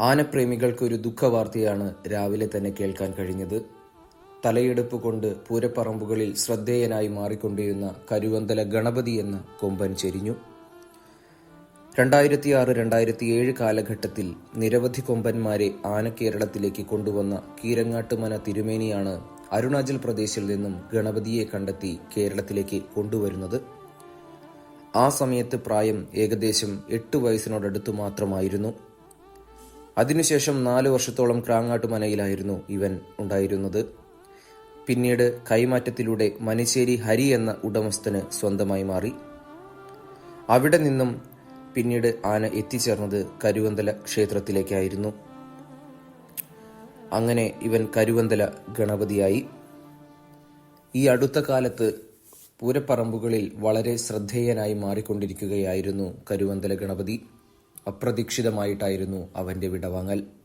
ആനപ്രേമികൾക്കൊരു ദുഃഖവാർത്തയാണ് രാവിലെ തന്നെ കേൾക്കാൻ കഴിഞ്ഞത്. തലയെടുപ്പ് കൊണ്ട് പൂരപ്പറമ്പുകളിൽ ശ്രദ്ധേയനായി മാറിക്കൊണ്ടിരുന്ന കരുവന്തല ഗണപതി എന്ന കൊമ്പൻ ചെരിഞ്ഞു. രണ്ടായിരത്തി ആറ് രണ്ടായിരത്തി ഏഴ് കാലഘട്ടത്തിൽ നിരവധി കൊമ്പന്മാരെ ആനക്കേരളത്തിലേക്ക് കൊണ്ടുവന്ന കീരങ്ങാട്ടുമന തിരുമേനിയാണ് അരുണാചൽ പ്രദേശിൽ നിന്നും ഗണപതിയെ കണ്ടെത്തി കേരളത്തിലേക്ക് കൊണ്ടുവരുന്നത്. ആ സമയത്ത് പ്രായം ഏകദേശം എട്ട് വയസ്സിനോടടുത്തു മാത്രമായിരുന്നു. അതിനുശേഷം നാല് വർഷത്തോളം ക്രാങ്ങാട്ടുമനയിലായിരുന്നു ഇവൻ ഉണ്ടായിരുന്നത്. പിന്നീട് കൈമാറ്റത്തിലൂടെ മനശ്ശേരി ഹരി എന്ന ഉടമസ്ഥന് സ്വന്തമായി മാറി. അവിടെ നിന്നും പിന്നീട് ആന എത്തിച്ചേർന്നത് കരുവന്തല ക്ഷേത്രത്തിലേക്കായിരുന്നു. അങ്ങനെ ഇവൻ കരുവന്തല ഗണപതിയായി. ഈ അടുത്ത കാലത്ത് പൂരപ്പറമ്പുകളിൽ വളരെ ശ്രദ്ധേയനായി മാറിക്കൊണ്ടിരിക്കുകയായിരുന്നു കരുവന്തല ഗണപതി. അപ്രതീക്ഷിതമായിട്ടായിരുന്നു അവന്റെ വിടവാങ്ങൽ.